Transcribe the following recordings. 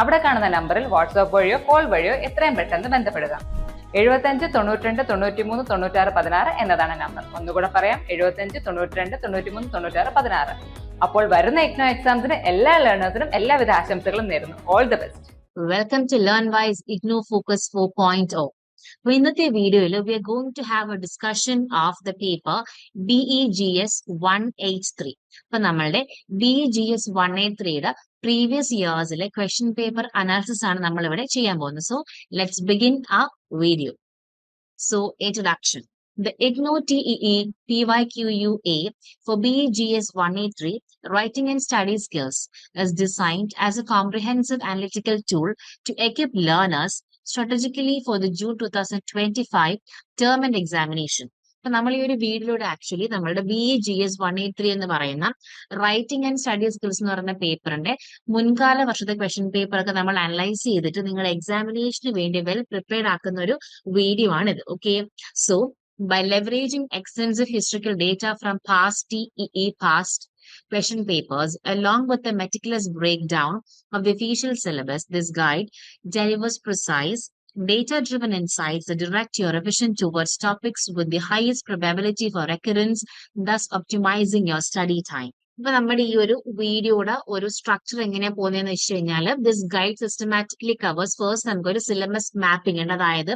അവിടെ കാണുന്ന നമ്പറിൽ വാട്സ്ആപ്പ് വഴിയോ കോൾ വഴിയോ എത്രയും പെട്ടെന്ന് ബന്ധപ്പെടുക. എഴുപത്തഞ്ച് തൊണ്ണൂറ്റിരണ്ട് തൊണ്ണൂറ്റിമൂന്ന് തൊണ്ണൂറ്റാറ് പതിനാറ് എന്നതാണ് നമ്പർ. ഒന്നുകൂടെ പറയാം എഴുപത്തഞ്ച് തൊണ്ണൂറ്റിരണ്ട് തൊണ്ണൂറ്റിമൂന്ന് തൊണ്ണൂറ്റാറ് പതിനാറ്. അപ്പോൾ വരുന്ന ഇഗ്നോ എക്സാംസിന് എല്ലാ ലേണേഴ്സിനും എല്ലാവിധ ആശംസകളും നേരുന്നു. All the best welcome to Learnwise IGNOU focus four point ഓ അപ്പൊ ഇന്നത്തെ വീഡിയോയിൽ we are going to have a discussion of the paper B E G S one eight three അപ്പൊ നമ്മളുടെ B E G S one eight ത്രീയുടെ previous ഇയേഴ്സിലെ question paper analysis ആണ് നമ്മൾ ഇവിടെ ചെയ്യാൻ പോകുന്നത് സോ ലെറ്റ്സ് ബിഗിൻ ആ video so introduction The IGNO TEE PYQUA for BEGS 183 Writing and Study Skills is designed as a comprehensive analytical tool to equip learners strategically for the June 2025 term and examination. അപ്പൊ നമ്മൾ ഈ ഒരു വീഡിയോയിലൂടെ actually നമ്മളുടെ B G S one eight three എന്ന് പറയുന്ന writing and study skills എന്ന് പറയുന്ന പേപ്പറിന്റെ മുൻകാല വർഷത്തെ ക്വസ്റ്റ്യൻ പേപ്പർ ഒക്കെ നമ്മൾ അനലൈസ് ചെയ്തിട്ട് നിങ്ങൾ എക്സാമിനേഷന് വേണ്ടി വെൽ പ്രിപ്പയർഡ് ആക്കുന്ന ഒരു വീഡിയോ ആണ് ഇത് okay so by leveraging extensive historical data from past TEE past question papers along with the meticulous breakdown of the official syllabus, this guide delivers precise, data-driven insights that direct your revision towards topics with the highest probability for recurrence, thus optimizing your study time. ഇപ്പൊ നമ്മുടെ ഈ ഒരു വീഡിയോയുടെ ഒരു structure എങ്ങനെ പോകുന്നതെന്ന് വെച്ച് കഴിഞ്ഞാൽ this guide systematically covers first നമുക്ക് ഒരു സിലബസ് മാപ്പിംഗ് ഉണ്ട് അതായത്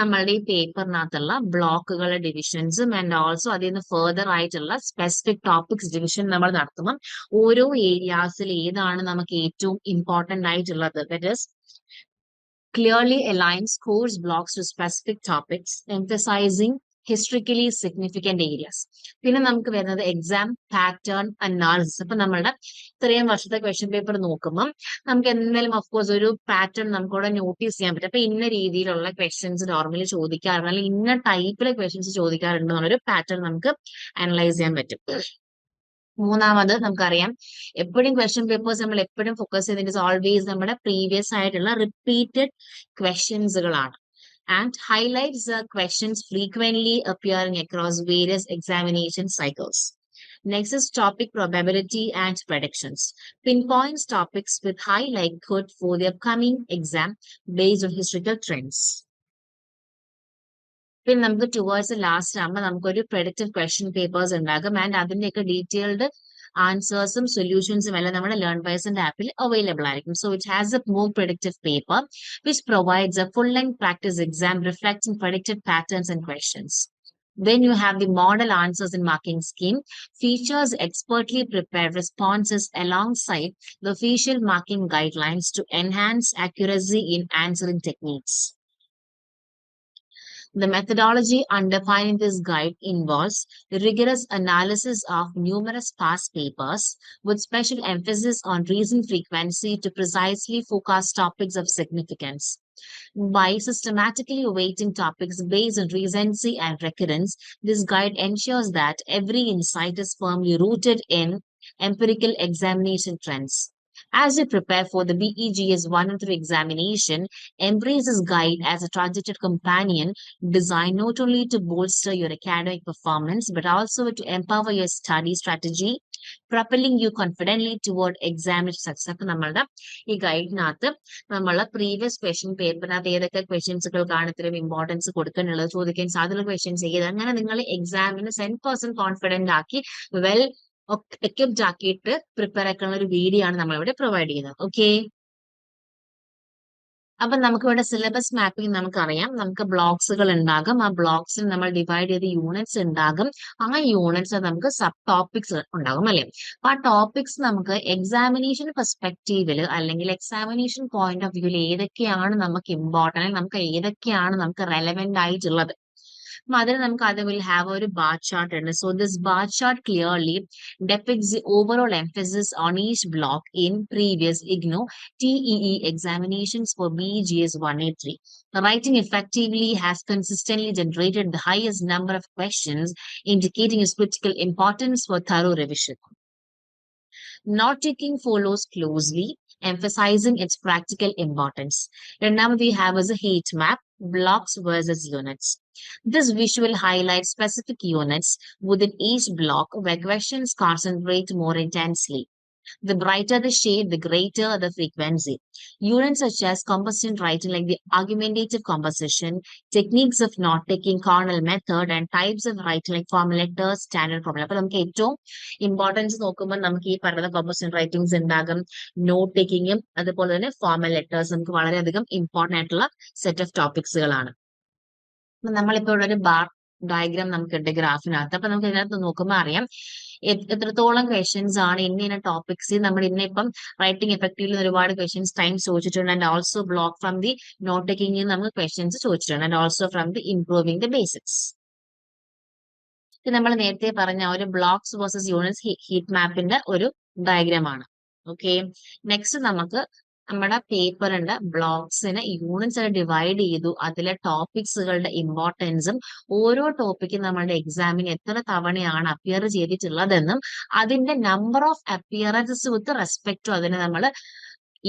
നമ്മളുടെ ഈ പേപ്പറിനകത്തുള്ള ബ്ലോക്കുകളുടെ ഡിവിഷൻസും ആൻഡ് ഓൾസോ അതിൽ നിന്ന് ഫെർദർ ആയിട്ടുള്ള സ്പെസിഫിക് ടോപ്പിക്സ് ഡിവിഷൻ നമ്മൾ നടത്തുമ്പം ഓരോ ഏരിയാസിൽ ഏതാണ് നമുക്ക് ഏറ്റവും ഇമ്പോർട്ടന്റ് ആയിട്ടുള്ളത് that is clearly aligns course blocks to specific topics, emphasizing historically significant areas പിന്നെ നമുക്ക് വരുന്നത് എക്സാം പാറ്റേൺ അനാലിസിസ് അപ്പൊ നമ്മളുടെ ഇത്രയും വർഷത്തെ ക്വസ്റ്റ്യൻ പേപ്പർ നോക്കുമ്പോൾ നമുക്ക് എന്തായാലും ഓഫ്കോഴ്സ് ഒരു പാറ്റേൺ നമുക്കവിടെ നോട്ടീസ് ചെയ്യാൻ പറ്റും. അപ്പൊ ഇന്ന രീതിയിലുള്ള ക്വസ്റ്റ്യൻസ് നോർമലി ചോദിക്കാറുണ്ട്. അല്ലെങ്കിൽ ഇന്ന ടൈപ്പിലെ ക്വസ്റ്റ്യൻസ് ചോദിക്കാറുണ്ട് എന്നുള്ളൊരു പാറ്റേൺ നമുക്ക് അനലൈസ് ചെയ്യാൻ പറ്റും. മൂന്നാമത് നമുക്കറിയാം എപ്പോഴും ക്വസ്റ്റ്യൻ പേപ്പേഴ്സ് നമ്മൾ എപ്പോഴും ഫോക്കസ് ചെയ്യുന്നത് ഓൾവേസ് നമ്മുടെ പ്രീവിയസ് ആയിട്ടുള്ള repeated ക്വസ്റ്റ്യൻസുകളാണ് and highlights the questions frequently appearing across various examination cycles. Next is topic probability and predictions. Pinpoints topics with high likelihood for the upcoming exam based on historical trends. പിന്നെ നമുക്ക് towards last ആകുമ്പോൾ നമുക്കൊരു productive question papers ഉണ്ടാകും. And അതിന്റെയൊക്കെ detailed ആൻസേഴ്സും സൊല്യൂഷൻസും എല്ലാം നമ്മുടെ ലേൺ ബൈസിന്റെ ആപ്പിൽ അവൈലബിൾ ആയിരിക്കും. So it has a more productive paper which provides a full length practice exam reflecting predicted patterns and questions Then you have the model answers and marking scheme, features expertly prepared responses alongside the official marking guidelines to enhance accuracy in answering techniques. The methodology underpinning this guide involves rigorous analysis of numerous past papers with special emphasis on reason frequency to precisely focus topics of significance. By systematically weighting topics based on recency and recurrence, this guide ensures that every insight is firmly rooted in empirical examination trends. As you prepare for the BEGS 1 and 3 examination, embrace this guide as a trusted companion designed not only to bolster your academic performance, but also to empower your study strategy, propelling you confidently toward examination success. അപ്പൊ നമ്മളുടെ ഈ ഗൈഡിനകത്ത് നമ്മളെ previous question പേപ്പറിനകത്ത് ഏതൊക്കെ ക്വസ്റ്റ്യൻസുകൾക്കാണ് ഇത്രയും importance കൊടുക്കാനുള്ളത് ചോദിക്കാൻ സാധ്യതയുള്ള questions ചെയ്ത് അങ്ങനെ നിങ്ങൾ എക്സാമിന് സെൻ പെർസെന്റ് കോൺഫിഡന്റ് ആക്കി വെൽ എക്വിപ്ഡ് ആക്കിയിട്ട് പ്രിപ്പയർ ആക്കുന്ന ഒരു വീഡിയോ ആണ് നമ്മളിവിടെ പ്രൊവൈഡ് ചെയ്യുന്നത്. ഓക്കെ അപ്പൊ നമുക്ക് ഇവിടെ സിലബസ് മാപ്പിംഗ് നമുക്കറിയാം. നമുക്ക് ബ്ലോക്സുകൾ ഉണ്ടാകും. ആ ബ്ലോക്സിൽ നമ്മൾ ഡിവൈഡ് ചെയ്ത് യൂണിറ്റ്സ് ഉണ്ടാകും. ആ യൂണിറ്റ്സ് നമുക്ക് സബ് ടോപ്പിക്സ് ഉണ്ടാകും അല്ലെ? അപ്പൊ ആ ടോപ്പിക്സ് നമുക്ക് എക്സാമിനേഷൻ പെർസ്പെക്റ്റീവിൽ അല്ലെങ്കിൽ എക്സാമിനേഷൻ പോയിന്റ് ഓഫ് വ്യൂവിൽ ഏതൊക്കെയാണ് നമുക്ക് ഇമ്പോർട്ടന്റ് നമുക്ക് ഏതൊക്കെയാണ് നമുക്ക് റെലവെന്റ് ആയിട്ടുള്ളത്? അതിന് നമുക്ക് അത് വിൽ ഹാവ് ഒരു ബാർ ചാർട്ട് ഉണ്ട് so this bar chart clearly depicts the overall emphasis on each block in previous IGNO TEE examinations for BGS 183. The writing effectively has consistently generated the highest number of questions, indicating its critical importance for thorough revision. Note taking follows closely, emphasizing its practical importance. Remember, we have as a heat map, blocks versus units. This visual highlights specific units within each block where questions concentrate more intensely. The brighter the shade, the greater the frequency. Units such as composition writing, like the argumentative composition, techniques of note taking, Cornell method, and types of writing like formulators, standard formula. അപ്പൊ നമുക്ക് ഏറ്റവും importance നോക്കുമ്പോൾ നമുക്ക് ഈ പറയുന്ന composition writings ഉണ്ടാകും not ടേക്കിങ്ങും അതുപോലെ തന്നെ ഫോർമൽ ലെറ്റേഴ്സ് നമുക്ക് വളരെയധികം ഇമ്പോർട്ടന്റ് ആയിട്ടുള്ള സെറ്റ് ഓഫ് ടോപ്പിക്സുകളാണ് അപ്പൊ നമ്മളിപ്പോ ഇവിടെ ഒരു ബാർ ഡയഗ്രാം നമുക്കുണ്ട് ഗ്രാഫിനകത്ത്. അപ്പൊ നമുക്ക് ഇതിനകത്ത് നോക്കുമ്പോൾ അറിയാം എത്രത്തോളം ക്വസ്റ്റ്യൻസ് ആണ് ഇന്ന ഇന്ന ടോപ്പിക്സ് നമ്മൾ ഇന്നിപ്പം റൈറ്റിംഗ് എഫക്റ്റീവിൽ ഒരുപാട് ക്വസ്റ്റ്യൻസ് ടൈം ചോദിച്ചിട്ടുണ്ട്. And also block from the note taking നമുക്ക് ക്വസ്റ്റ്യൻസ് ചോദിച്ചിട്ടുണ്ട്. And also from the improving the basics ഇത് നമ്മൾ നേരത്തെ പറഞ്ഞ ഒരു ബ്ലോക്സ് വേഴ്സസ് യൂണിറ്റ്സ് ഹീറ്റ് മാപ്പിന്റെ ഒരു ഡയഗ്രാം ആണ്. ഓക്കെ നെക്സ്റ്റ് നമുക്ക് നമ്മുടെ പേപ്പറിന്റെ ബ്ലോക്സിനെ യൂണിറ്റ്സ് ആയി ഡിവൈഡ് ചെയ്തു. അതിലെ ടോപ്പിക്സുകളുടെ ഇമ്പോർട്ടൻസും ഓരോ ടോപ്പിക്കും നമ്മളുടെ എക്സാമിന് എത്ര തവണയാണ് അപ്പിയർ ചെയ്തിട്ടുള്ളതെന്നും അതിന്റെ number of appearances with respect അതിനെ നമ്മൾ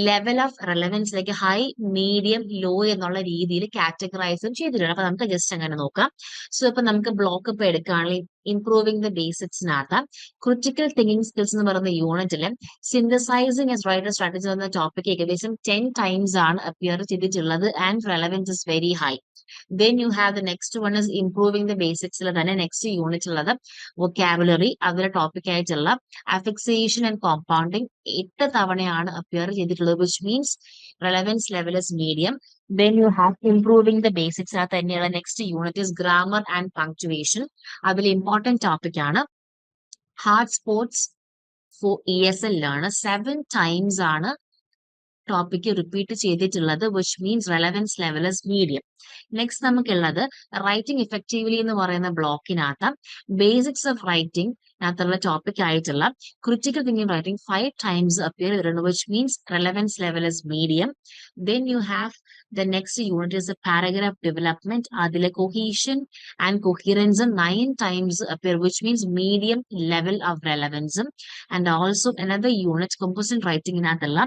ലെവൽ ഓഫ് റെലവൻസിലേക്ക് ഹൈ മീഡിയം ലോ എന്നുള്ള രീതിയിൽ കാറ്റഗറൈസും ചെയ്തിട്ടുണ്ട്. അപ്പൊ നമുക്ക് ജസ്റ്റ് അങ്ങനെ നോക്കാം. സോ ഇപ്പൊ നമുക്ക് ബ്ലോക്ക് ഇപ്പൊ എടുക്കുകയാണെങ്കിൽ ഇംപ്രൂവിംഗ് ദ ബേസിക്സിനകത്ത് ക്രിറ്റിക്കൽ തിങ്കിങ് സ്കിൽസ് എന്ന് പറയുന്ന യൂണിറ്റിൽ സിന്തസൈസിങ് എസ് റൈറ്റർ സ്ട്രാറ്റജി എന്ന ടോപ്പിക് ഏകദേശം ടെൻ ടൈംസ് ആണ് അപ്പിയർ ചെയ്തിട്ടുള്ളത് and relevance is very high then you have the next one is improving the ബേസിക്സിൽ തന്നെ നെക്സ്റ്റ് യൂണിറ്റ് ഉള്ളത് വൊക്കാബുലറി അവരുടെ ടോപ്പിക് ആയിട്ടുള്ള അഫിക്സേഷൻ ആൻഡ് കോമ്പൗണ്ടിങ് എട്ട് തവണയാണ് അപ്പിയർ ചെയ്തിട്ടുള്ളത് which means relevance level is medium then you have improving the basics അത് തന്നെയുള്ള next unit is grammar and punctuation അതിൽ ഇമ്പോർട്ടന്റ് ടോപ്പിക് ആണ്. Hard sports for E S L ആണ് seven times ആണ് topic repeat ചെയ്തിട്ടുള്ളത് which means relevance level is medium next നമുക്കുള്ളത് writing effectively എന്ന് പറയുന്ന ബ്ലോക്കിനകത്ത് ബേസിക്സ് ഓഫ് റൈറ്റിംഗ് അതിലുള്ള ടോപ്പിക് ആയിട്ടുള്ള critical thinking writing five times appear ചെയ്തിട്ടുണ്ട് which means relevance level is medium then you have the next unit is paragraph development അതിലെ cohesion and കൊഹിറൻസും nine times appear which means medium level of റെലവൻസും and also another unit composition റൈറ്റിംഗിനകത്തുള്ള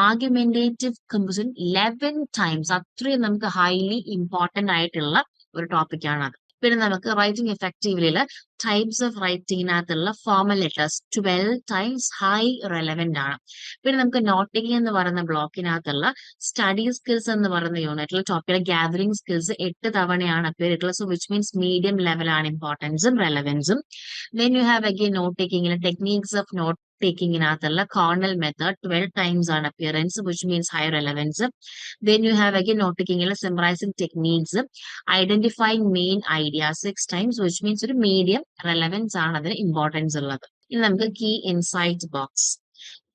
argumentative composition eleven times അത്രയും നമുക്ക് highly important ആയിട്ടുള്ള ഒരു topic ആണ് അത് പിന്നെ നമുക്ക് writing എഫക്റ്റീവ്ലിയിൽ types of റൈറ്റിംഗിനകത്തുള്ള formal letters twelve times high relevant ആണ്. പിന്നെ നമുക്ക് നോട്ടിംഗ് എന്ന് പറയുന്ന ബ്ലോക്കിനകത്തുള്ള സ്റ്റഡി സ്കിൽസ് എന്ന് പറയുന്ന യൂണിറ്റിൽ ടോപ്പിലെ ഗാദറിംഗ് സ്കിൽസ് എട്ട് തവണയാണ് അപ്പിയർ ചെയ്തിട്ടുള്ളത് സോ വിച്ച് മീൻസ് മീഡിയം ലെവലാണ് ഇമ്പോർട്ടൻസും റെലവൻസും then you have again note ടേക്കിംഗിലെ techniques of note ടേക്കിങ്ങിനകത്തുള്ള കോർണൽ മെത്തേഡ് ട്വൽവ് ടൈംസ് ആണ് appearance which means high relevance then you have again note ടേക്കിംഗിൽ summarising techniques identifying main idea six times which means ഒരു medium relevance ആണ് അതിന് importance ഉള്ളത്. ഇനി നമുക്ക് key box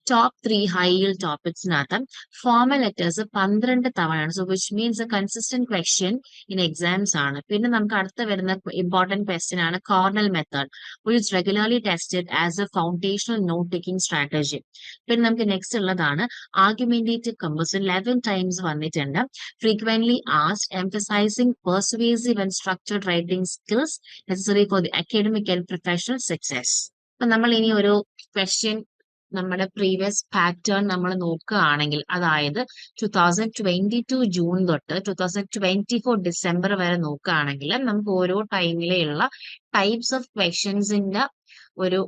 top three high ഹൈയിൽ ടോപ്പിക്സിനകത്ത് formal letters പന്ത്രണ്ട് തവണയാണ്. So which means a consistent question in exams ആണ്. പിന്നെ നമുക്ക് അടുത്ത വരുന്ന ഇമ്പോർട്ടന്റ് ക്വസ്റ്റ്യൻ ആണ് Cornell method which regularly tested as a foundational note taking strategy പിന്നെ നമുക്ക് നെക്സ്റ്റ് ഉള്ളതാണ് ആർഗ്യുമെന്റേറ്റീവ് കമ്പസ് ലെവൻ ടൈംസ് വന്നിട്ടുണ്ട്. Frequently asked emphasising persuasive and structured writing skills necessary for the academic and professional success അപ്പൊ നമ്മൾ ഇനി ഒരു question നമ്മുടെ previous pattern നമ്മൾ നോക്കുകയാണെങ്കിൽ അതായത് two thousand twenty two June തൊട്ട് two thousand twenty four December വരെ നോക്കുകയാണെങ്കിൽ നമുക്ക് ഓരോ ടൈമിലെയുള്ള ടൈപ്സ് ഓഫ് ക്വസ്റ്റ്യൻസിന്റെ ഒരു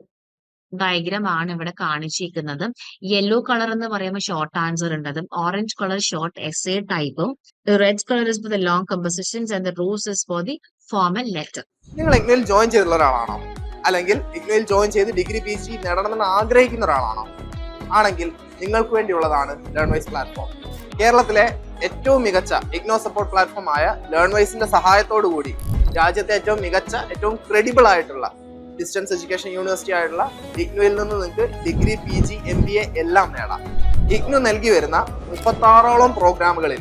ഡയഗ്രാം ആണ് ഇവിടെ കാണിച്ചിരിക്കുന്നത്. യെല്ലോ കളർ എന്ന് പറയുമ്പോൾ short answer ഉണ്ടതും orange colour short S A ടൈപ്പും red colour is for the long compositions and the rose is for the formal letter നിങ്ങൾ എങ്ങനെ ജോയിൻ ചെയ്തിട്ടുള്ള ഒരാളാണോ? അല്ലെങ്കിൽ ഇഗ്നോയിൽ ജോയിൻ ചെയ്ത് ഡിഗ്രി പി ജി നേടണമെന്ന് ആഗ്രഹിക്കുന്ന ഒരാളാണോ? ആണെങ്കിൽ നിങ്ങൾക്ക് വേണ്ടിയുള്ളതാണ് ലേൺവൈസ് പ്ലാറ്റ്ഫോം കേരളത്തിലെ ഏറ്റവും മികച്ച ഇഗ്നോ സപ്പോർട്ട് പ്ലാറ്റ്ഫോമായ ലേൺവൈസിന്റെ സഹായത്തോടു കൂടി രാജ്യത്തെ ഏറ്റവും മികച്ച ഏറ്റവും ക്രെഡിബിൾ ആയിട്ടുള്ള ഡിസ്റ്റൻസ് എഡ്യൂക്കേഷൻ യൂണിവേഴ്സിറ്റി ആയിട്ടുള്ള ഇഗ്നുവിൽ നിന്ന് നിങ്ങൾക്ക് degree P G M B A എല്ലാം നേടാം. ഇഗ്നു നൽകി വരുന്ന മുപ്പത്താറോളം പ്രോഗ്രാമുകളിൽ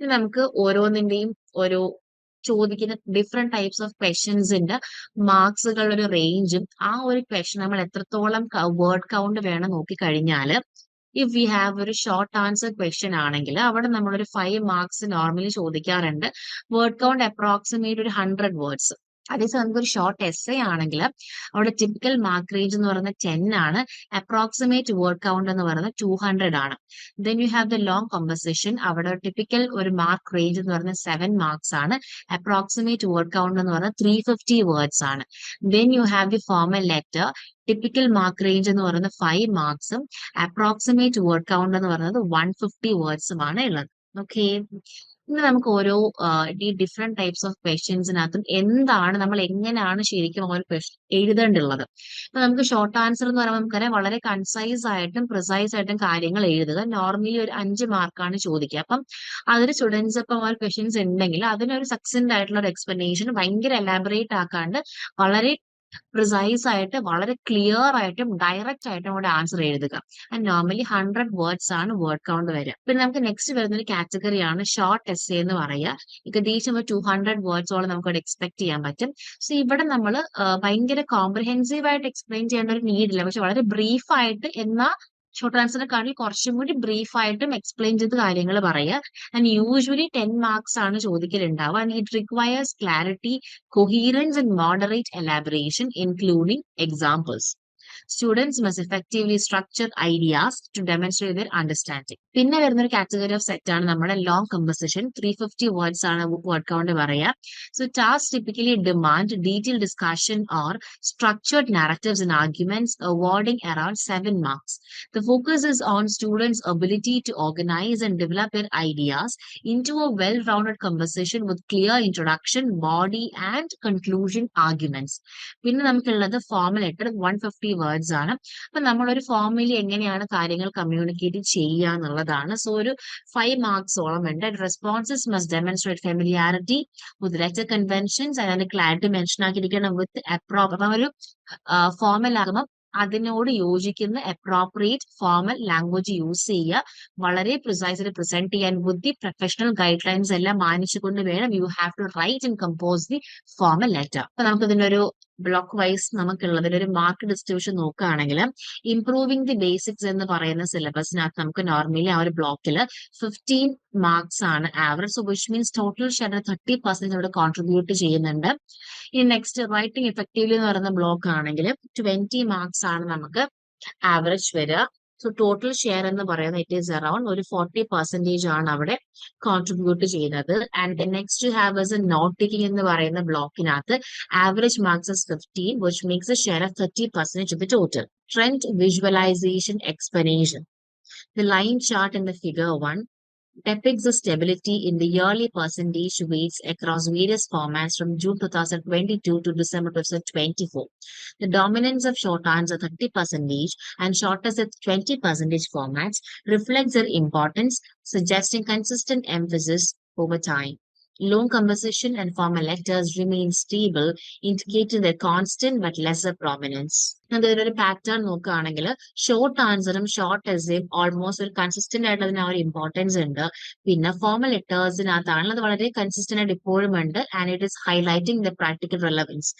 ഇനി നമുക്ക് ഓരോന്നിന്റെയും ഓരോ ചോദിക്കുന്ന ഡിഫറെന്റ് ടൈപ്സ് ഓഫ് ക്വസ്റ്റ്യൻസിന്റെ മാർക്സുകളുടെ ഒരു റേഞ്ചും ആ ഒരു ക്വസ്റ്റ്യൻ നമ്മൾ എത്രത്തോളം വേർഡ് കൗണ്ട് വേണം നോക്കിക്കഴിഞ്ഞാൽ ഇഫ് വി ഹാവ് ഒരു ഷോർട്ട് ആൻസർ ക്വസ്റ്റ്യൻ ആണെങ്കിൽ അവിടെ നമ്മളൊരു ഫൈവ് മാർക്സ് നോർമലി ചോദിക്കാറുണ്ട്. വേർഡ് കൗണ്ട് അപ്രോക്സിമേറ്റ് ഒരു ഹൺഡ്രഡ് വേർഡ്സ് അതേസമയം നമുക്കൊരു ഷോർട്ട് എസ് എ ആണെങ്കിൽ അവിടെ ടിപ്പിക്കൽ മാർക്ക് റേഞ്ച് എന്ന് പറയുന്നത് ടെൻ ആണ്. അപ്രോക്സിമേറ്റ് വേർഡ് കൗണ്ട് എന്ന് പറയുന്നത് ടു ഹൺഡ്രഡ് ആണ്. Then you have the long composition അവിടെ ടിപ്പിക്കൽ ഒരു മാർക്ക് റേഞ്ച് എന്ന് പറയുന്നത് സെവൻ മാർക്സ് ആണ്. അപ്രോക്സിമേറ്റ് വേർഡ് കൗണ്ട് എന്ന് പറയുന്നത് ത്രീ ഫിഫ്റ്റി വേർഡ്സ് ആണ്. Then you have the formal letter typical mark range എന്ന് പറയുന്നത് ഫൈവ് മാർക്സും അപ്രോക്സിമേറ്റ് വേർഡ് കൗണ്ട് എന്ന് പറയുന്നത് വൺ ഫിഫ്റ്റി വേർഡ്സുമാണ് ഉള്ളത്. ഓക്കെ ഇന്ന് നമുക്ക് ഓരോ ഈ ഡിഫറെന്റ് ടൈപ്സ് ഓഫ് ക്വസ്റ്റ്യൻസിനകത്തും എന്താണ് നമ്മൾ എങ്ങനെയാണ് ശരിക്കും ഓരോ ക്വസ്റ്റ്യൻ എഴുതേണ്ടുള്ളത് അപ്പൊ നമുക്ക് ഷോർട്ട് ആൻസർ എന്ന് പറയുമ്പോൾ നമുക്കറിയാം വളരെ കൺസൈസ് ആയിട്ടും പ്രിസൈസ് ആയിട്ടും കാര്യങ്ങൾ എഴുതുക. നോർമലി ഒരു അഞ്ച് മാർക്കാണ് ചോദിക്കുക. അപ്പം അതിന് സ്റ്റുഡൻസ് ഇപ്പം ഓരോ ക്വസ്റ്റ്യൻസ് ഉണ്ടെങ്കിൽ അതിനൊരു സക്സെന്റ് ആയിട്ടുള്ള ഒരു എക്സ്പ്ലനേഷൻ ഭയങ്കര എലാബറേറ്റ് ആക്കാണ്ട് വളരെ പ്രിസൈസ് ആയിട്ട് വളരെ ക്ലിയർ ആയിട്ടും ഡയറക്റ്റ് ആയിട്ടും കൂടെ ആൻസർ എഴുതുക. ആൻഡ് നോർമലി ഹൺഡ്രഡ് വേർഡ്സ് ആണ് വേർഡ് കൗണ്ട് വരിക. പിന്നെ നമുക്ക് നെക്സ്റ്റ് വരുന്ന ഒരു കാറ്റഗറിയാണ് ഷോർട്ട് എസ് എന്ന് പറയുക. ഏകദേശം ഒരു ടു ഹൺഡ്രഡ് വേർഡ്സോളം നമുക്ക് എക്സ്പെക്ട് ചെയ്യാൻ പറ്റും. സോ ഇവിടെ നമ്മൾ ഭയങ്കര കോംപ്രഹെൻസീവ് ആയിട്ട് എക്സ്പ്ലെയിൻ ചെയ്യേണ്ട ഒരു നീഡില്ല പക്ഷെ വളരെ ബ്രീഫ് ആയിട്ട് എന്നാൽ ഷോർട്ട് ആൻസറിനെക്കാട്ടിൽ കുറച്ചും കൂടി ബ്രീഫ് ആയിട്ടും എക്സ്പ്ലെയിൻ ചെയ്ത് കാര്യങ്ങൾ പറയുക. ആൻഡ് യൂഷ്വലി ടെൻ മാർക്സ് ആണ് ചോദിക്കലുണ്ടാവുക. And it requires clarity coherence and moderate elaboration including examples students must effectively structure ideas to demonstrate their understanding പിന്നെ വരുന്ന ഒരു കാറ്റഗറി ഓഫ് സെറ്റ് ആണ് നമ്മുടെ long composition three fifty words ആണ് word count പറയുക so task typically demand detail discussion or structured narratives and arguments awarding around 7 marks. The focus is on students' ability to organize and develop their ideas into a well-rounded conversation with clear introduction, body and conclusion arguments. പിന്നെ നമുക്കുള്ളത് formal letter one fifty words ആണ്. അപ്പൊ നമ്മളൊരു ഫോമിലി എങ്ങനെയാണ് കാര്യങ്ങൾ communicate ചെയ്യുക എന്നുള്ളതാണ്. So ഒരു ഫൈവ് മാർക്സോളം ഉണ്ട്. Responses must demonstrate familiarity with letter conventions അതായത് ക്ലാരിറ്റി മെൻഷൻ ആക്കിയിരിക്കണം വിത്ത് അപ്രോപ്പ് അപ്പൊ ഒരു ഫോമൽ ആകുമ്പോൾ അതിനോട് യോജിക്കുന്ന അപ്രോപ്രിയേറ്റ് ഫോമൽ ലാംഗ്വേജ് യൂസ് ചെയ്യുക. വളരെ പ്രിസൈസിൽ പ്രസന്റ് ചെയ്യാൻ ബുദ്ധി പ്രൊഫഷണൽ ഗൈഡ് ലൈൻസ് എല്ലാം മാനിച്ചുകൊണ്ട് വേണം. You have to write and compose the formal letter അപ്പൊ നമുക്ക് ഇതിനൊരു ബ്ലോക്ക് വൈസ് നമുക്കുള്ളതിൽ ഒരു മാർക്ക് ഡിസ്ട്രിബ്യൂഷൻ നോക്കുകയാണെങ്കിൽ ഇംപ്രൂവിംഗ് ദി ബേസിക്സ് എന്ന് പറയുന്ന സിലബസിനകത്ത് നമുക്ക് നോർമലി ആ ഒരു ബ്ലോക്കിൽ ഫിഫ്റ്റീൻ മാർക്സ് ആണ് average so which means total share thirty percent ഇവിടെ കോൺട്രിബ്യൂട്ട് ചെയ്യുന്നുണ്ട്. ഇനി നെക്സ്റ്റ് റൈറ്റിംഗ് എഫക്റ്റീവ്ലി എന്ന് പറയുന്ന ബ്ലോക്ക് ആണെങ്കിൽ ട്വന്റി മാർക്സ് ആണ് നമുക്ക് ആവറേജ് വരിക. സോ ടോട്ടൽ ഷെയർ എന്ന് പറയുന്നത് ഇറ്റ് ഈസ് അറൌണ്ട് ഒരു ഫോർട്ടി പെർസെന്റേജ് ആണ് അവിടെ കോൺട്രിബ്യൂട്ട് ചെയ്യുന്നത്. And next have as a note taking എന്ന് പറയുന്ന ബ്ലോക്കിനകത്ത് average marks is fifteen which makes a share of thirty percentage of the total trend visualisation explanation The line chart in the figure 1 depicts the stability in the yearly percentage weights across various formats from June 2022 to December 2024. The dominance of short answer 30 percentage and shortest at 20 percentage formats reflects their importance, suggesting consistent emphasis over time. Long composition and formal letters remain stable, indicating their constant but lesser prominence. ഒരു pattern നോക്കുകയാണെങ്കിൽ short ആൻസറും short എസ്സേയും almost ഒരു consistent ആയിട്ട് അതിന് ആ ഒരു importance ഉണ്ട്. പിന്നെ ഫോമൽ ലെറ്റേഴ്സിനകത്താണ് അത് വളരെ കൺസിസ്റ്റന്റ് ആയിട്ട് ഇപ്പോഴും ഉണ്ട്. And it is highlighting the practical relevance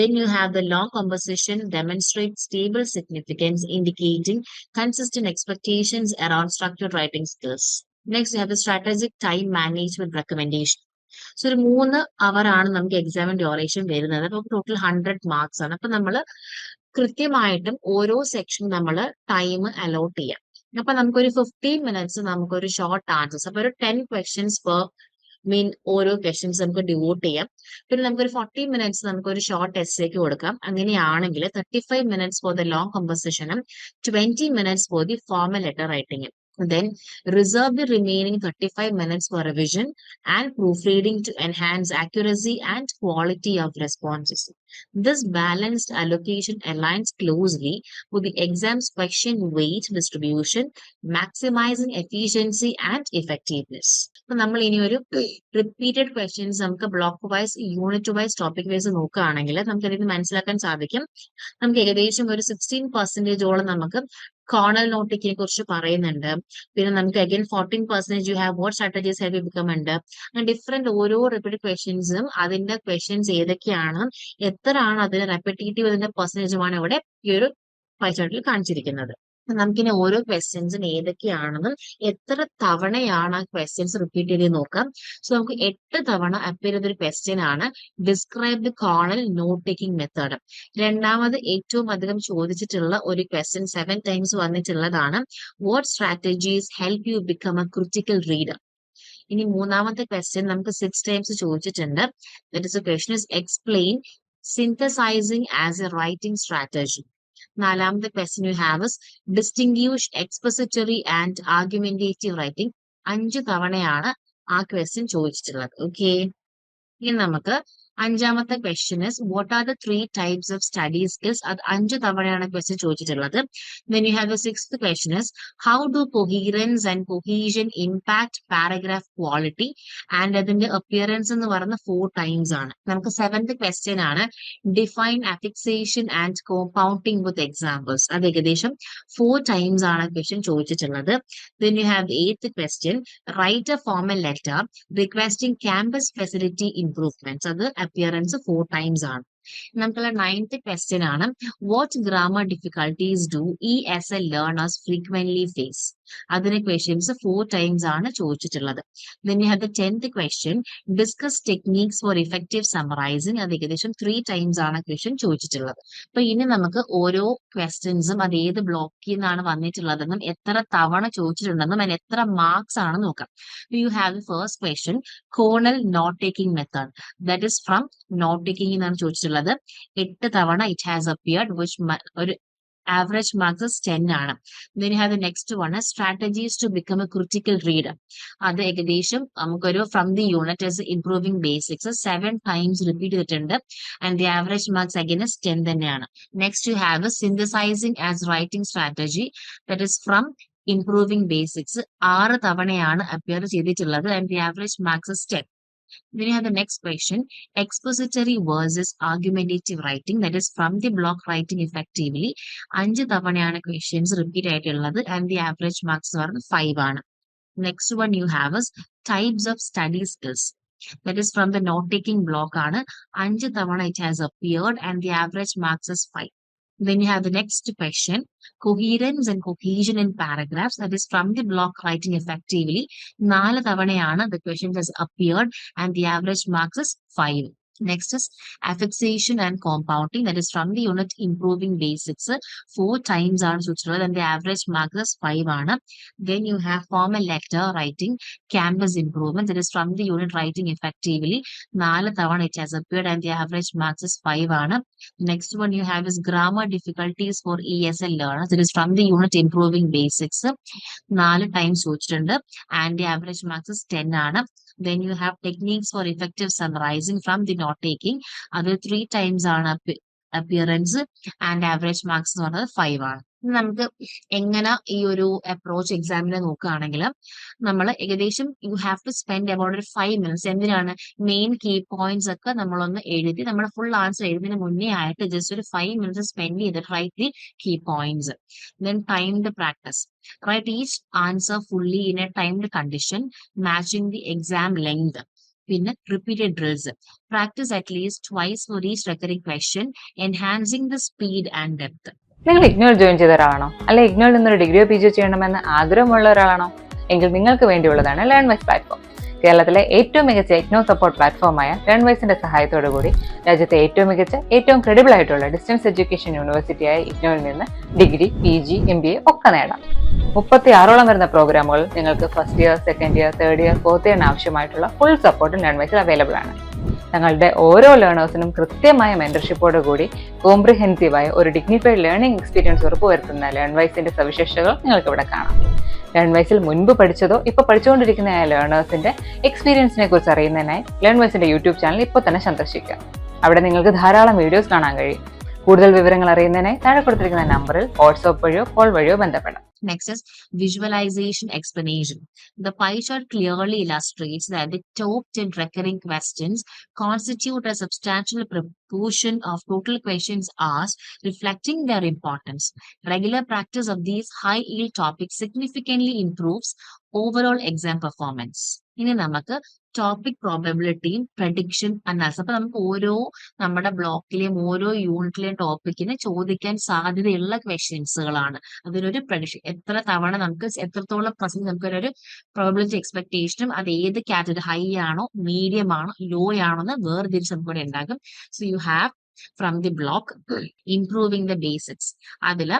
then you have the long composition demonstrate stable significance indicating consistent expectations around structured writing skills next have the strategic time management recommendation so ഒരു മൂന്ന് അവർ ആണ് നമുക്ക് examine duration വരുന്നത്. അപ്പൊ total hundred marks ആണ്. അപ്പൊ നമ്മൾ കൃത്യമായിട്ടും ഓരോ സെക്ഷൻ നമ്മൾ ടൈം അലോട്ട് ചെയ്യാം. അപ്പൊ നമുക്കൊരു ഫിഫ്റ്റീൻ മിനിറ്റ്സ് നമുക്കൊരു ഷോർട്ട് ആൻസേഴ്സ് അപ്പൊ ഒരു ടെൻ ക്വസ്റ്റ്യൻസ് പെർ മീൻ ഓരോ ക്വസ്റ്റ്യൻസ് നമുക്ക് ഡിവോട്ട് ചെയ്യാം. പിന്നെ നമുക്കൊരു ഫോർട്ടി മിനിറ്റ്സ് നമുക്ക് ഒരു ഷോർട്ട് എസ്സേക്ക് കൊടുക്കാം. അങ്ങനെയാണെങ്കിൽ thirty five minutes for the long കമ്പോസിഷനും twenty minutes for the formal letter റൈറ്റിംഗും Then reserve the remaining 35 minutes for revision and proofreading to enhance accuracy and quality of responses. This balanced allocation aligns closely with the exam's question weight distribution, maximizing efficiency and effectiveness. അപ്പൊ നമ്മൾ ഇനി ഒരു repeated questions നമുക്ക് block wise unit wise topic wise നോക്കുകയാണെങ്കിൽ നമുക്ക് ഇതിന് മനസ്സിലാക്കാൻ സാധിക്കും നമുക്ക് ഏകദേശം ഒരു സിക്സ്റ്റീൻ പെർസെന്റേജോളം നമുക്ക് കോണൽ നോട്ടിക്കിനെ കുറിച്ച് പറയുന്നുണ്ട്. പിന്നെ നമുക്ക് again fourteen percentage you have what strategies have become ഉണ്ട്. അങ്ങനെ ഡിഫറെന്റ് ഓരോ റിപ്പീറ്റ് ക്വസ്റ്റ്യൻസും അതിന്റെ ക്വസ്റ്റ്യൻസ് ഏതൊക്കെയാണ് എത്ര ആണ് അതിന് റെപ്പറ്റേറ്റീവ് അതിന്റെ പെർസെന്റേജുമാണ് ഇവിടെ ഈ ഒരു പൈ ചാർട്ടിൽ കാണിച്ചിരിക്കുന്നത്. നമുക്കിനി ഓരോ ക്വസ്റ്റ്യൻസും ഏതൊക്കെയാണെന്നും എത്ര തവണയാണ് ആ ക്വസ്റ്റ്യൻസ് റിപ്പീറ്റ് ചെയ്ത് നോക്കാം. സോ നമുക്ക് എട്ട് തവണ അപ്പിയർ ചെയ്തൊരു ക്വസ്റ്റ്യൻ ആണ് describe the Cornell note taking method രണ്ടാമത് ഏറ്റവും അധികം ചോദിച്ചിട്ടുള്ള ഒരു ക്വസ്റ്റ്യൻ സെവൻ ടൈംസ് വന്നിട്ടുള്ളതാണ്. What strategies help you become a critical reader ഇനി മൂന്നാമത്തെ ക്വസ്റ്റ്യൻ നമുക്ക് സിക്സ് ടൈംസ് ചോദിച്ചിട്ടുണ്ട്. That is a question is explain synthesising as a writing strategy നാലാമത്തെ question you have is distinguish expository and argumentative writing അഞ്ചു തവണയാണ് ആ question ചോദിച്ചിട്ടുള്ളത്. Okay ഇനി നമുക്ക് അഞ്ചാമത്തെ question is what are the three types of study skills അത് അഞ്ച് തവണയാണ് ക്വസ്റ്റ്യൻ ചോദിച്ചിട്ടുള്ളത് then you have the sixth question is how do coherence and cohesion impact paragraph quality and അതിന്റെ appearance എന്ന് പറയുന്ന ഫോർ ടൈംസ് ആണ് നമുക്ക് സെവൻത് ക്വസ്റ്റ്യൻ ആണ് define affixation and compounding with examples അത് ഏകദേശം ഫോർ ടൈംസ് ആണ് ക്വസ്റ്റ്യൻ ചോദിച്ചിട്ടുള്ളത് you have the eighth question write a formal letter requesting campus facility improvements അത് അപ്പിയറൻസ് ഫോർ ടൈംസ് ആണ് നമുക്കുള്ള നയൻത് ക്വസ്റ്റ്യൻ ആണ്. What grammar difficulties do E as a learners frequently face അതിന് questions four times ആണ് ചോദിച്ചിട്ടുള്ളത്. പിന്നെ have the tenth question. Discuss techniques for effective summarizing. അത് ഏകദേശം ത്രീ ടൈംസ് ആണ് ക്വസ്റ്റ്യൻ ചോദിച്ചിട്ടുള്ളത്. അപ്പൊ ഇനി നമുക്ക് ഓരോ ക്വസ്റ്റ്യൻസും അത് ഏത് ബ്ലോക്കിൽ നിന്നാണ് വന്നിട്ടുള്ളതെന്നും എത്ര തവണ ചോദിച്ചിട്ടുണ്ടെന്നും അതിന് എത്ര മാർക്സ് ആണ് നോക്കാം. You have the first question Cornell note taking method that is from note taking എന്നാണ് ചോദിച്ചിട്ടുള്ളത്. എട്ട് തവണ ഇറ്റ് ഹാസ് അപ്പിയർഡ് വിച്ച് ഒരു ആവറേജ് മാർക്സ് ടെൻ ആണ്. Then have the next one strategies to become a critical reader. അത് ഏകദേശം നമുക്കൊരു from the unit is improving basics seven times repeat ചെയ്തിട്ടുണ്ട്. And the average marks against ten തന്നെയാണ്. Next you have synthesizing as writing strategy that is from improving basics ആറ് തവണയാണ് appear ചെയ്തിട്ടുള്ളത്. And the average marks ten Then you have the next question. Expository versus argumentative writing that is from the block writing effectively. അഞ്ച് തവണയാണ് questions repeat ആയിട്ടുള്ളത് and the average marks എന്ന് പറയുന്നത് five ആണ്. Next one you have is types of study skills that is from the note taking block ആണ്. അഞ്ച് തവണ it has appeared and the average marks is five Then you have the next question, coherence and cohesion in paragraphs. That is from the block writing effectively. നാല് തവണയാണ് the question has appeared and the average marks is five. Next is affixation and compounding that is from the unit improving basics. Four times are sutra and the average mark is 5 Anna. Then you have formal letter writing, campus improvement that is from the unit writing effectively. Nala thavana it has appeared and the average mark is 5 Anna. Next one you have is grammar difficulties for ESL learners that is from the unit improving basics. Nala times sutra and the average mark is 10 Anna. Then you have techniques for effective summarizing from the note taking അത് three times ആണ് appearance and average marks എന്ന് പറയുന്നത് five ആണ്. നമുക്ക് എങ്ങനെ ഈ ഒരു approach എക്സാമിനെ നോക്കുകയാണെങ്കിൽ നമ്മൾ ഏകദേശം you have to spend about ഒരു ഫൈവ് മിനിറ്റ്സ് എന്തിനാണ് മെയിൻ കീ പോയിന്റ്സ് ഒക്കെ നമ്മളൊന്ന് എഴുതി നമ്മുടെ ഫുൾ ആൻസർ എഴുതുന്നതിന് മുന്നേ ആയിട്ട് ജസ്റ്റ് ഒരു ഫൈവ് മിനിറ്റ്സ് സ്പെൻഡ് ചെയ്തിട്ട് write the key points then timed practice write each answer fully in a timed condition matching the exam length. പിന്നെ repeated drills practice at least twice for these recurring question enhancing the speed and depth നിങ്ങൾ ഇഗ്നോൾ join ചെയ്ത ഒരാളാണോ അല്ലെ ഇഗ്നോൾ നിന്നൊരു ഡിഗ്രിയോ P Jio ചെയ്യണമെന്ന് ആഗ്രഹമുള്ള ഒരാളാണോ എങ്കിൽ നിങ്ങൾക്ക് വേണ്ടിയുള്ളതാണ് ലേൺ വെസ് പ്ലാറ്റ്ഫോം കേരളത്തിലെ ഏറ്റവും മികച്ച എഗ്നോ സപ്പോർട്ട് പ്ലാറ്റ്ഫോമായ റൺവൈസിന്റെ വൈസിന്റെ സഹായത്തോടു കൂടി രാജ്യത്തെ ഏറ്റവും മികച്ച ഏറ്റവും ക്രെഡിബിൾ ആയിട്ടുള്ള ഡിസ്റ്റൻസ് എഡ്യൂക്കേഷൻ യൂണിവേഴ്സിറ്റിയായ ഇഗ്നോയിൽ നിന്ന് degree P G M B A ഒക്കെ നേടാം. മുപ്പത്തി ആറോളം വരുന്ന പ്രോഗ്രാമുകൾ നിങ്ങൾക്ക് first year second year third year fourth ഇയറിന് ആവശ്യമായിട്ടുള്ള ഫുൾ സപ്പോർട്ടും റൺവൈസിൽ വൈസിൽ അവൈലബിൾ ആണ്. തങ്ങളുടെ ഓരോ ലേണേഴ്സിനും കൃത്യമായ മെന്റർഷിപ്പോട് കൂടി കോംപ്രിഹെൻസീവായ ഒരു ഡിഗ്നിഫൈഡ് ലേണിംഗ് എക്സ്പീരിയൻസ് ഉറപ്പുവരുത്തുന്ന ലേൺവൈസിന്റെ സവിശേഷതകൾ നിങ്ങൾക്ക് ഇവിടെ കാണാം. ലേൺവൈസിൽ മുൻപ് പഠിച്ചതോ ഇപ്പോൾ പഠിച്ചുകൊണ്ടിരിക്കുന്ന ലേണേഴ്സിന്റെ എക്സ്പീരിയൻസിനെ കുറിച്ച് അറിയുന്നതിനായി ലേൺവൈസിന്റെ യൂട്യൂബ് ചാനൽ ഇപ്പോൾ തന്നെ സന്ദർശിക്കുക. അവിടെ നിങ്ങൾക്ക് ധാരാളം വീഡിയോസ് കാണാൻ കഴിയും. കൂടുതൽ വിവരങ്ങൾ അറിയുന്നതിനായി താഴെ കൊടുത്തിരിക്കുന്ന നമ്പറിൽ വാട്സ്ആപ്പ് വഴിയോ കോൾ വഴിയോ ബന്ധപ്പെടാം Next is visualization explanation. The pie chart clearly illustrates that the top 10 recurring questions constitute a substantial proportion of total questions asked, reflecting their importance. Regular practice of these high yield topics significantly improves overall exam performance. ഇനി നമുക്ക് topic പ്രോബബിലിറ്റിയും prediction analysis അപ്പൊ നമുക്ക് ഓരോ നമ്മുടെ ബ്ലോക്കിലെയും ഓരോ യൂണിറ്റിലെയും ടോപ്പിക്കിന് ചോദിക്കാൻ സാധ്യതയുള്ള ക്വസ്റ്റ്യൻസുകളാണ് അതിനൊരു പ്രഡിക്ഷൻ എത്ര തവണ നമുക്ക് എത്രത്തോളം പെർസെന്റ് നമുക്ക് ഒരു പ്രോബിലിറ്റി എക്സ്പെക്ടേഷനും അത് ഏത് കാറ്റഗറി ഹൈ ആണോ മീഡിയം ആണോ ലോ ആണോ എന്ന് വേർതിരിച്ച് നമുക്ക് ഇവിടെ ഉണ്ടാകും. So you have from the block improving the basics അതിൽ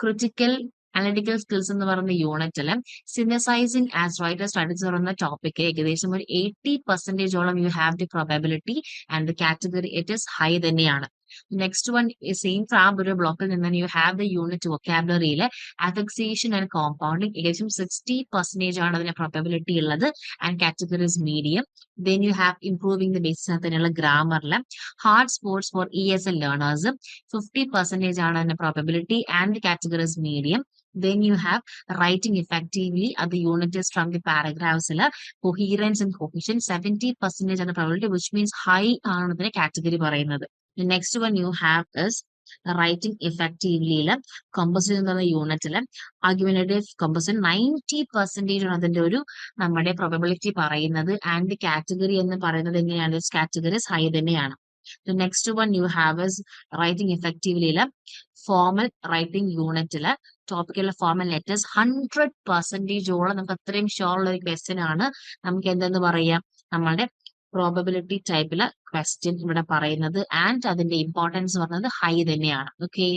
ക്രിട്ടിക്കൽ അനലിറ്റിക്കൽ സ്കിൽസ് എന്ന് പറയുന്ന യൂണിറ്റിൽ സിന്തസൈസിങ് ആസ് റൈറ്റർ സ്റ്റഡീസ് പറയുന്ന ടോപ്പിക്ക് ഏകദേശം ഒരു eighty പെർസെന്റേജോളം you have the probability and the category it is high തന്നെയാണ്. നെക്സ്റ്റ് വൺ സെയിം ഫാബ് ഒരു ബ്ലോക്കിൽ നിന്ന് യു ഹാവ് ദ യൂണിറ്റ് വൊക്കാബുലറിയിൽ അഫക്സിയേഷൻ ആൻഡ് കോമ്പൗണ്ടിങ് ഏകദേശം സിക്സ്റ്റി പെർസെന്റേജ് ആണ് അതിന് പ്രൊബബിലിറ്റി ഉള്ളത്. And categories medium then you have improving the basis അതിനുള്ള ഗ്രാമറിൽ hard sports for E S L learners fifty percentage ആണ് അതിന്റെ probability and categories medium then you have writing effectively. at the unit the from coherence and cohesion 70 percentage ആണ് probability which means high ആണ് ഇതിന്റെ category പറയുന്നത്. The next one you have is writing എഫക്റ്റീവ്ലിയിൽ composition എന്ന് പറയുന്ന യൂണിറ്റിൽ argumentative composition ninety percentage ആണ് അതിന്റെ ഒരു നമ്മുടെ പ്രൊബബിലിറ്റി പറയുന്നത്. ആൻഡ് കാറ്റഗറി എന്ന് പറയുന്നത് എങ്ങനെയാണ്? കാറ്റഗറീസ് ഹൈ തന്നെയാണ്. Next one you have is writing effectively formal writing യൂണിറ്റിൽ ടോപ്പിക്കുള്ള ഫോമൽ ലെറ്റേഴ്സ് ഹൺഡ്രഡ് പെർസെന്റേജോളം നമുക്ക് അത്രയും ഷുവർ ഉള്ള ഒരു ക്വസ്റ്റ്യൻ ആണ്. നമുക്ക് എന്തെന്ന് പറയാം? നമ്മളുടെ പ്രോബബിലിറ്റി ടൈപ്പിലെ ക്വസ്റ്റ്യൻ ഇവിടെ പറയുന്നത് ആൻഡ് അതിന്റെ ഇമ്പോർട്ടൻസ് പറഞ്ഞത് ഹൈ തന്നെയാണ്. ഓക്കെ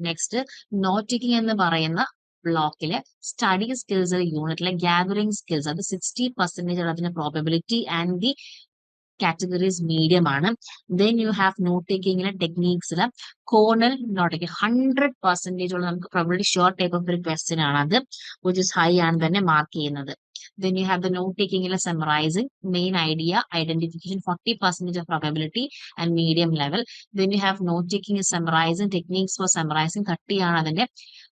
നെക്സ്റ്റ് നോട്ടിക്കിംഗ് എന്ന് പറയുന്ന ബ്ലോക്കിലെ സ്റ്റഡി സ്കിൽസ് യൂണിറ്റിലെ ഗ്യാതറിംഗ് സ്കിൽസ് അത് സിക്സ്റ്റി പെർസെന്റേജ് അതിന്റെ probability and the categories medium ആണ് then you have not ടേക്കിങ്ങിലെ ടെക്നീക്സിൽ Cornell note taking hundred percentage ഉള്ള നമുക്ക് പ്രോബിലി ഷോർട്ട് ടൈപ്പ് ഓഫ് ഒരു ക്വസ്റ്റ്യൻ ആണ് അത് വിച്ച് ഇസ് ഹൈ ആണ് തന്നെ മാർക്ക് ചെയ്യുന്നത് then you have the note taking in a summarizing main idea identification 40 percentage of probability and medium level then you have note taking is summarizing techniques for summarizing 30 ആണ് അതിന്റെ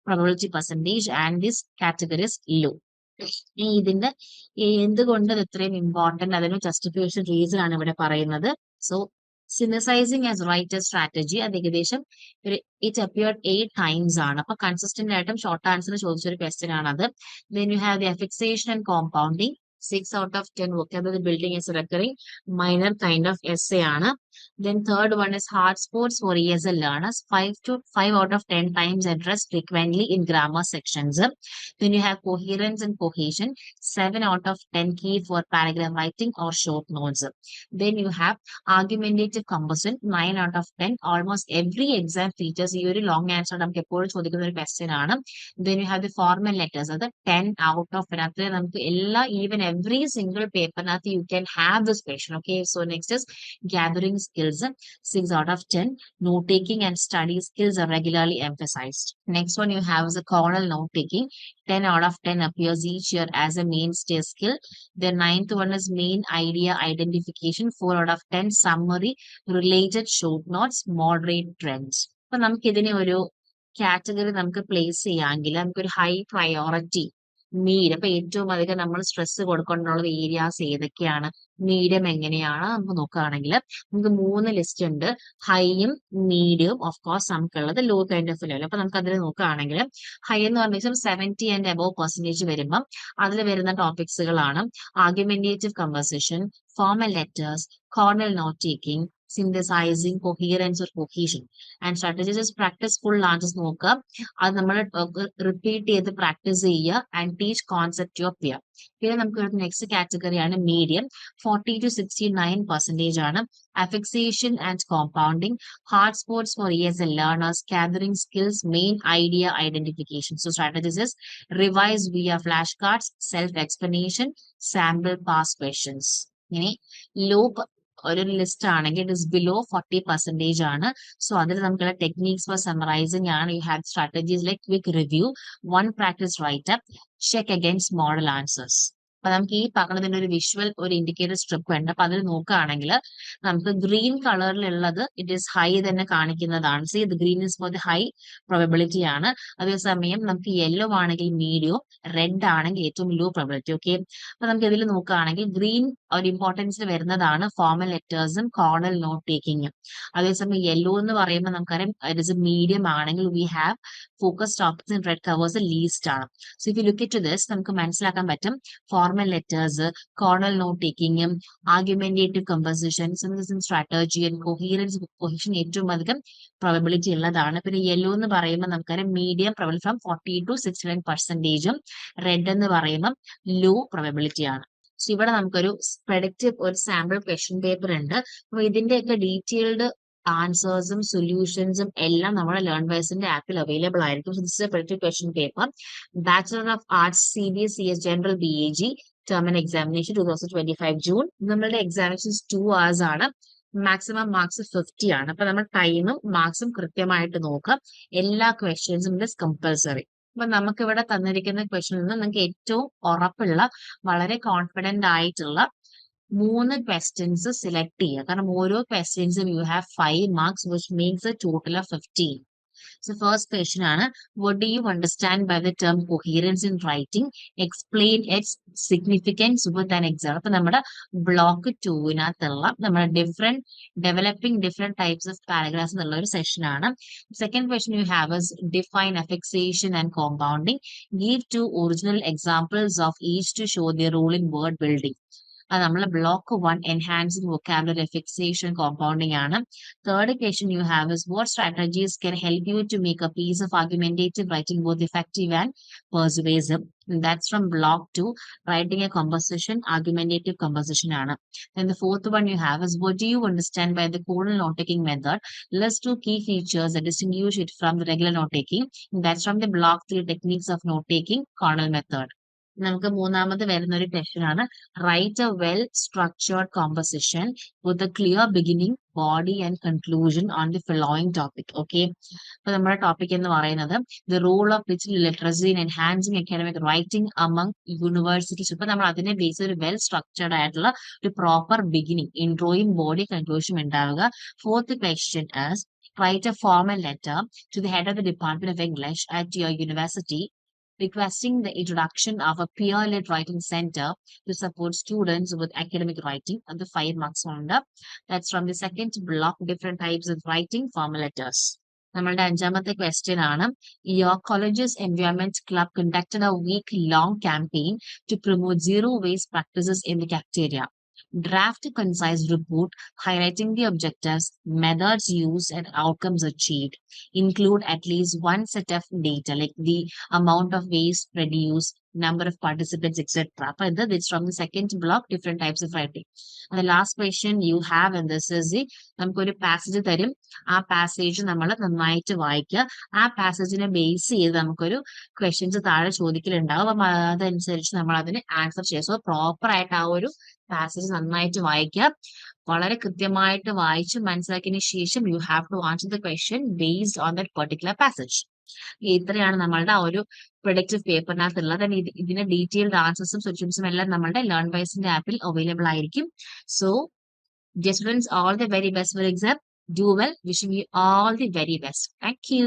probability percentage and this category is low ഇനി ഇതിന്റെ എന്തുകൊണ്ട് ഇത് ഇത്രയും important അതിന് justification reason ആണ് ഇവിടെ പറയുന്നത്. So synthesizing as write strategy അത് ഏകദേശം ഒരു ഇറ്റ് അപ്പിയർഡ് എയ്റ്റ് ടൈംസ് ആണ്. അപ്പൊ കൺസിസ്റ്റന്റ് ആയിട്ടും ഷോർട്ട് ആൻസർ ചോദിച്ച ഒരു ക്വസ്റ്റ്യൻ ആണത്. Then you have the affixation and compounding six out of ten vocabulary building is recurring minor kind of S A ആണ്. Then third one is hard sports for ESL learners. Five to five out of ten times addressed frequently in grammar sections. Then you have coherence and cohesion. Seven out of ten key for paragraph writing or short notes. Then you have argumentative composition. Nine out of ten. Almost every exam features ഈ ഒരു long answer നമുക്ക് എപ്പോഴും ചോദിക്കുന്ന ഒരു question ആണ്. Then you have the formal letters. അത് ten out of ten. അത്രയും നമുക്ക് എല്ലാ even every single പേപ്പറിനകത്ത് you can have this question. Okay. So next is gathering skills 6 out of 10 note taking and study skills are regularly emphasized next one you have is a cornell note taking 10 out of 10 appears each year as a mainstay skill the ninth one is main idea identification 4 out of 10 summary related short notes moderate trends അപ്പൊ നമുക്ക് ഇതിനെ ഒരു category നമുക്ക് place ചെയ്യാമെങ്കിൽ നമുക്കൊരു high priority maid അപ്പൊ ഏറ്റവും അധികം നമ്മൾ സ്ട്രെസ് കൊടുക്കേണ്ടുള്ളത് ഏരിയാസ് ഏതൊക്കെയാണ്? മീഡിയം എങ്ങനെയാണ്? നമുക്ക് നോക്കുകയാണെങ്കിൽ നമുക്ക് മൂന്ന് ലിസ്റ്റ് ഉണ്ട്. ഹൈയും മീഡിയവും ഓഫ് കോഴ്സ് നമുക്കുള്ളത് ലോ കൈൻഡ് ഓഫ് ലെവൽ അപ്പൊ നമുക്ക് അതിൽ നോക്കുകയാണെങ്കിൽ ഹൈ എന്ന് പറഞ്ഞാൽ സെവന്റി ആൻഡ് അബോവ് പെർസെന്റേജ് വരുമ്പം അതിൽ വരുന്ന ടോപ്പിക്സുകളാണ് argumentative conversation formal letters Cornell note taking synthesizing coherence or cohesion and strategies practice full answers നോക്കുക അത് നമ്മൾ റിപ്പീറ്റ് ചെയ്ത് പ്രാക്ടീസ് ചെയ്യുക and teach concept your peer പിന്നെ നമുക്ക് വരുന്ന next കാറ്റഗറിയാണ് medium forty to sixty nine percentage ആണ്. Affixation and compounding hard sports for years a learners gathering skills main idea identification so strategies revise via flash cards self explanation sample pass questions ഇനി low ഒരു list ആണെങ്കിൽ it is below forty percentage ആണ്. So അതിൽ നമുക്കുള്ള techniques for summarizing ആണ്. You have strategies like quick review one practice write up check against model answers അപ്പൊ നമുക്ക് ഈ പറഞ്ഞതിന്റെ ഒരു വിഷ്വൽ ഒരു ഇൻഡിക്കേറ്റർ സ്ട്രിപ്പ് ഉണ്ട് അപ്പൊ അതിൽ നോക്കുകയാണെങ്കിൽ നമുക്ക് ഗ്രീൻ കളറിലുള്ളത് ഇറ്റ് ഈസ് ഹൈ തന്നെ കാണിക്കുന്നതാണ്. സി ഇത് green is for the high probability ആണ്. അതേസമയം നമുക്ക് യെല്ലോ ആണെങ്കിൽ മീഡിയം റെഡ് ആണെങ്കിൽ ഏറ്റവും ലോ പ്രോബിലിറ്റി ഓക്കെ അപ്പൊ നമുക്ക് ഇതിൽ നോക്കുകയാണെങ്കിൽ ഗ്രീൻ ഒരു ഇമ്പോർട്ടൻസിൽ വരുന്നതാണ് ഫോമൽ ലെറ്റേഴ്സും കോർണൽ നോട്ട് ടേക്കിങ്ങും അതേസമയം യെല്ലോ എന്ന് പറയുമ്പോൾ നമുക്കറിയാം ഇറ്റ് ഇസ് മീഡിയം ആണെങ്കിൽ we have focused in red covers least ആണ്. So if you look to this നമുക്ക് മനസ്സിലാക്കാൻ പറ്റും formal letters Cornell note taking argumentative composition synthesis strategy and coherence cohesion ഏറ്റവും അധികം പ്രോബിലിറ്റി ഉള്ളതാണ്. പിന്നെ യെല്ലോ എന്ന് പറയുമ്പോൾ നമുക്കറിയാം medium probable from forty to sixty nine പെർസെന്റേജും red എന്ന് പറയുമ്പോൾ ലോ പ്രോബിലിറ്റി ആണ്. സോ ഇവിടെ നമുക്കൊരു പ്രൊഡക്റ്റീവ് ഒരു സാമ്പിൾ ക്വസ്റ്റ്യൻ പേപ്പർ ഉണ്ട്. അപ്പൊ ഇതിന്റെയൊക്കെ ഡീറ്റെയിൽഡ് ആൻസേഴ്സും സൊല്യൂഷൻസും എല്ലാം നമ്മുടെ ലേൺ വൈസിന്റെ ആപ്പിൽ അവൈലബിൾ ആയിരിക്കും. So this productive question paper bachelor of arts C B S C S general B A G term and examination two thousand twenty five June നമ്മളുടെ എക്സാമിനേഷൻസ് ടു അവേഴ്സ് ആണ്. Maximum marks fifty ആണ്. അപ്പൊ നമ്മൾ ടൈമും മാർക്സും കൃത്യമായിട്ട് നോക്കാം. എല്ലാ ക്വസ്റ്റ്യൻസും ഇറ്റ് കമ്പൽസറി അപ്പൊ നമുക്ക് ഇവിടെ തന്നിരിക്കുന്ന ക്വസ്റ്റ്യൻ നിന്ന് നിങ്ങൾക്ക് ഏറ്റവും ഉറപ്പുള്ള വളരെ കോൺഫിഡന്റ് ആയിട്ടുള്ള മൂന്ന് ക്വസ്റ്റ്യൻസ് സെലക്ട് ചെയ്യുക. കാരണം ഓരോ ക്വസ്റ്റ്യൻസും you have five marks which means a total of fifteen so first question ആണ് what do you understand by the term coherence in writing explain its significance with an exam അപ്പൊ നമ്മുടെ block ടൂവിനകത്തുള്ള നമ്മുടെ different developing different types of paragraphs എന്നുള്ള ഒരു session ആണ്. Second question you have is define affixation and compounding give two original examples of each to show the role in word building അത് നമ്മളെ block one enhancing vocabulary fixation compounding ആണ് third question you have is what strategies can help you to make a piece of argumentative writing both effective and persuasive that's from block two writing a composition argumentative composition ആണ് then the fourth one you have is what do you understand by the coronal note taking method list two key features that distinguish it from the regular note taking that's from the block three techniques of note taking coronal method നമുക്ക് മൂന്നാമത് വരുന്ന ഒരു question ആണ്. Write a well structured composition with a clear beginning body and conclusion on the following topic okay അപ്പൊ നമ്മുടെ topic എന്ന് പറയുന്നത് the role of digital literacy in enhancing academic writing among universities ഇപ്പൊ നമ്മൾ അതിനെ ബേസ് ഒരു well structured ആയിട്ടുള്ള ഒരു പ്രോപ്പർ ബിഗിനിങ് ഇൻട്രോയും ബോഡി കൺക്ലൂഷനും ഉണ്ടാവുക. Fourth question as write a formal letter to the head of the Department of English at your university. requesting the introduction of a peer-led writing center to support students with academic writing and the five marks round up. That's from the second block, different types of writing formal letters. നമ്മളുടെ അഞ്ചാമത്തെ question ആണ് your colleges environment club conducted a week long campaign to promote zero waste practices in the cafeteria draft a concise report highlighting the objectives, methods used, and outcomes achieved. Include at least one set of data like the amount of waste produced, number of participants, etc. But it's from the second block, different types of writing. And the last question you have in this is the നമുക്കൊരു passage തരും. ആ passage നമ്മൾ നന്നായിട്ട് വായിക്കുക. ആ പാസേജിനെ base ചെയ്ത് നമുക്കൊരു questions താഴെ ചോദിക്കലുണ്ടാവും. അപ്പം അതനുസരിച്ച് നമ്മൾ അതിന് ആൻസർ ചെയ്യുക സോ പ്രോപ്പർ ആയിട്ട് ആ ഒരു പാസേജ് നന്നായിട്ട് വായിക്കുക. വളരെ കൃത്യമായിട്ട് വായിച്ച് മനസ്സിലാക്കിയതിനു ശേഷം you have to answer the question based on that particular passage ഇത്രയാണ് നമ്മളുടെ ആ ഒരു പ്രൊഡക്റ്റീവ് പേപ്പറിനകത്തുള്ളത് ഉള്ളത് ഇത് ഇതിന്റെ ഡീറ്റെയിൽഡ് ആൻസേഴ്സും സൊല്യൂഷൻസും എല്ലാം നമ്മളുടെ ലേൺ വൈസിന്റെ ആപ്പിൽ അവൈലബിൾ ആയിരിക്കും. So dear students all the very best for exam do well wishing you all the very best. Thank you.